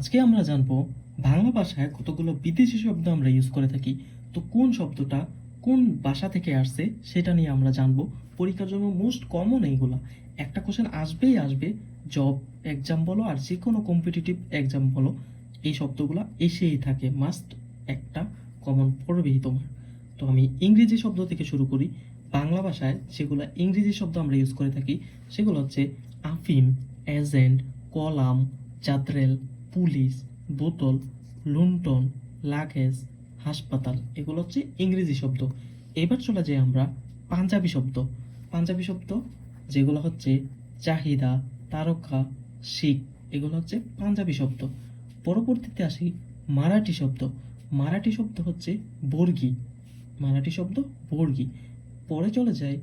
আজকে আমরা জানব বাংলা ভাষায় কতগুলো বিদেশি শব্দ আমরা ইউজ করে থাকি, তো কোন শব্দটা কোন ভাষা থেকে আসছে সেটা নিয়ে আমরা জানব। পরীক্ষার জন্য মোস্ট কমন এইগুলা। একটা কোশ্চেন আসবেই আসবে জব এক্সাম বলো আর যে কোনো কম্পিটিটিভ এক্সাম বলো, এই শব্দগুলো এসেই থাকে মাস্ট একটা কমন পড়বেই তোমার। তো আমি ইংরেজি শব্দ থেকে শুরু করি, বাংলা ভাষায় যেগুলো ইংরেজি শব্দ আমরা ইউজ করে থাকি, সেগুলো হচ্ছে আফিম, এজেন্ট, কলাম চাদ্রেল পুলিশ, বোতল লুন্টন লাগেজ, হাসপাতাল, এগুলো হচ্ছে ইংরেজি শব্দ। এবার চলে যাই আমরা পাঞ্জাবি শব্দ। পাঞ্জাবি শব্দ যেগুলো হচ্ছে চাহিদা, তারকা, শিখ, এগুলো হচ্ছে পাঞ্জাবি শব্দ। পরবর্তীতে আসি মারাঠি শব্দ। মারাঠি শব্দ হচ্ছে বর্গি। মারাঠি শব্দ বর্গি। পরে চলে যায়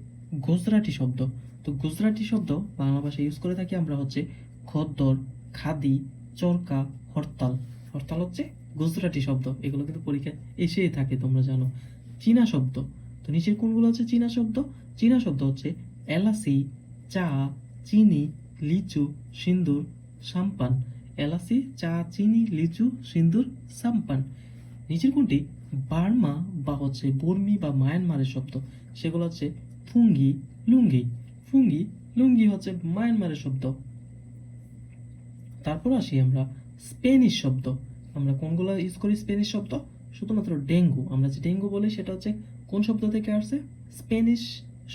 গুজরাটি শব্দ। তো গুজরাটি শব্দ বাংলা ভাষায় ইউজ করে থাকি আমরা হচ্ছে খদ্দর, খাদি চরকা, হরতাল। হরতাল হচ্ছে গুজরাটি শব্দ। এগুলো কিন্তু পরীক্ষায় এসেই থাকে, তোমরা জানো। চীনা শব্দ। তো নিচের কোনগুলো হচ্ছে চীনা শব্দ? চীনা শব্দ হচ্ছে এলাচি, চা, চিনি, লিচু, সিন্দুর, সাম্পান। এলাচি, চা, চিনি, লিচু, সিন্দুর, সাম্পান। নিচের কোনটি? বার্মা বা হচ্ছে বর্মি বা মায়ানমারের শব্দ। সেগুলো হচ্ছে ফুঙ্গি, লুঙ্গি। ফুঙ্গি, লুঙ্গি হচ্ছে মায়ানমারের শব্দ। তারপর আসি আমরা স্পেনিশ শব্দ। আমরা কোনগুলো ইউজ করি স্পেনিশ শব্দ? শুধুমাত্র ডেঙ্গু। আমরা যে ডেঙ্গু বলি সেটা হচ্ছে কোন শব্দ থেকে আসছে? স্পেনিশ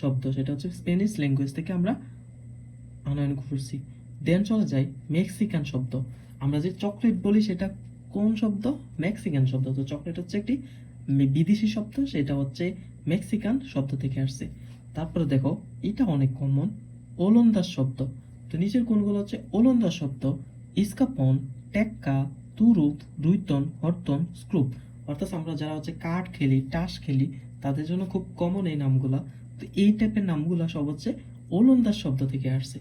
শব্দ। সেটা হচ্ছে স্পেনিশ ল্যাঙ্গুয়েজ থেকে আমরা আনয়ন করছি। দেন চলে যাই মেক্সিকান শব্দ। আমরা যে চকলেট বলি সেটা কোন শব্দ? মেক্সিকান শব্দ। তো চকলেট হচ্ছে একটি বিদেশি শব্দ। সেটা হচ্ছে মেক্সিকান শব্দ থেকে আসছে। তারপরে দেখো, এটা অনেক কমন ওলন্দাজ শব্দ। তো নিচের কোনগুলো হচ্ছে? ওলন্দাজ শব্দ। ইস্কাপন, টেক্কা তুরুপ রুইতন, হরতন, স্ক্রুপ। অর্থাৎ আমরা যারা হচ্ছে কার্ড খেলি, টাস খেলি, তাদের জন্য খুব কমন এই নামগুলা। তো এই টাইপের নামগুলা সব হচ্ছে ওলন্দাজ শব্দ থেকে আসছে।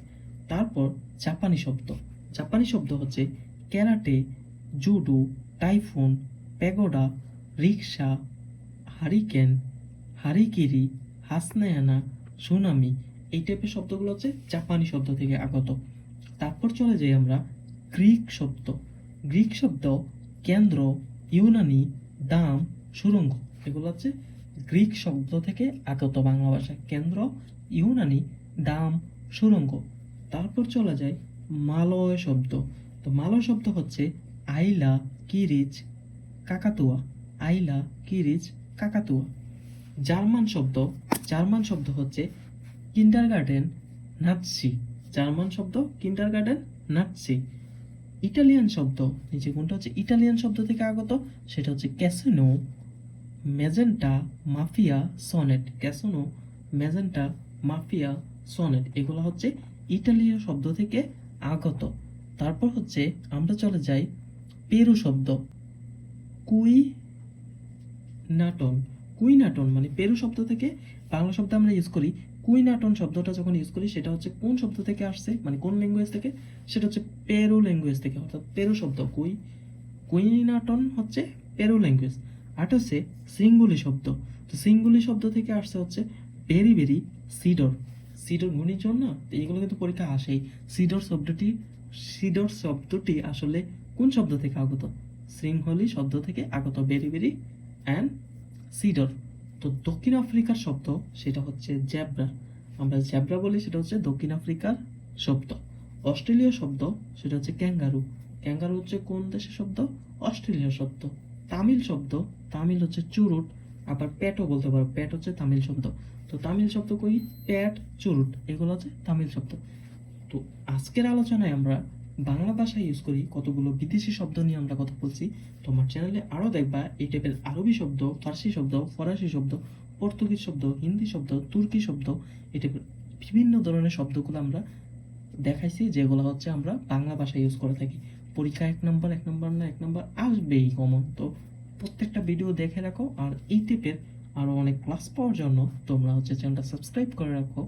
তারপর জাপানি শব্দ। জাপানি শব্দ হচ্ছে karate, judo, typhoon, pagoda rickshaw hurricane, harakiri, হাসনায়ানা, tsunami. এই টাইপের শব্দগুলো হচ্ছে জাপানি শব্দ থেকে আগত। তারপর চলে যাই আমরা গ্রিক শব্দ। গ্রিক শব্দ কেন্দ্র, ইউনানি, দাম, সুরঙ্গ। এগুলো হচ্ছে গ্রিক শব্দ থেকে আগত বাংলা ভাষা। কেন্দ্র, ইউনানি, দাম, সুরঙ্গ। তারপর চলে যায় মালয় শব্দ। তো মালয় শব্দ হচ্ছে আইলা কিরিচ কাকাতুয়া। আইলা কিরিচ কাকাতুয়া। জার্মান শব্দ জার্মান শব্দ হচ্ছে কিন্ডার গার্ডেন নাৎসি। জার্মান শব্দ কিন্ডার গার্ডেন নাৎসি। ইটালিয়ান শব্দ। নিচে কোনটা হচ্ছে ইটালিয়ান শব্দ থেকে আগত, সেটা হচ্ছে casino magenta mafia, sonnet. Casino magenta mafia, sonnet, এগুলো হচ্ছে ইটালীয় শব্দ থেকে আগত। তারপর হচ্ছে আমরা চলে যাই পেরু শব্দ। কুই নাটন কুই নাটন মানে পেরু শব্দ থেকে বাংলা শব্দ আমরা ইউজ করি কুই নাটন শব্দটা যখন ইউজ করি, সেটা হচ্ছে কোন শব্দ থেকে আসছে? মানে কোন ল্যাঙ্গুয়েজ থেকে? সেটা হচ্ছে পেরু ল্যাঙ্গুয়েজ থেকে, অর্থাৎ পেরু শব্দ। কুই কুই নাটন হচ্ছে পেরু ল্যাঙ্গুয়েজ আর হচ্ছে সিঙ্গুলি শব্দ। তো সিঙ্গুলি শব্দ থেকে আসছে হচ্ছে ভেরি ভেরি সিডর। সিডর ঘূর্ণিঝড় তো এইগুলো কিন্তু পরীক্ষা আসেই। সিডর শব্দটি সিডর শব্দটি আসলে কোন শব্দ থেকে আগত? শৃঙ্খলি শব্দ থেকে আগত বেরি বেরি অ্যান্ড সিডর। তো দক্ষিণ আফ্রিকার শব্দ সেটা হচ্ছে জ্যাব্রা আমরা জ্যাব্রা বলি সেটা হচ্ছে দক্ষিণ আফ্রিকার শব্দ। অস্ট্রেলীয় শব্দ সেটা হচ্ছে ক্যাঙ্গারু। ক্যাঙ্গারু হচ্ছে কোন দেশের শব্দ? অস্ট্রেলীয় শব্দ। তামিল শব্দ, তামিল হচ্ছে চুরুট, আবার প্যাটও বলতে পারো। প্যাট হচ্ছে তামিল শব্দ। তো তামিল শব্দ কই? প্যাট, চুরুট, এগুলো হচ্ছে তামিল শব্দ। তো আজকের আলোচনায় আমরা বাংলা ভাষা ইউজ করি, কতগুলো বিদেশি শব্দ নিয়ে আমরা কথা বলছি, তোমার চ্যানেলে আরও দেখবা, এই টাইপের আরবি শব্দ, ফার্সি শব্দ, ফরাসি শব্দ, পর্তুগিজ শব্দ, হিন্দি শব্দ, তুর্কি শব্দ, এই টাইপের বিভিন্ন ধরনের শব্দগুলো আমরা দেখাইছি, যেগুলো হচ্ছে আমরা বাংলা ভাষা ইউজ করে থাকি। পরীক্ষা এক নম্বর এক নম্বর না, এক নম্বর আসবেই কমন তো প্রত্যেকটা ভিডিও দেখে রাখো, আর এই টাইপের আরও অনেক ক্লাস পাওয়ার জন্য তোমরা হচ্ছে চ্যানেলটা সাবস্ক্রাইব করে রাখো।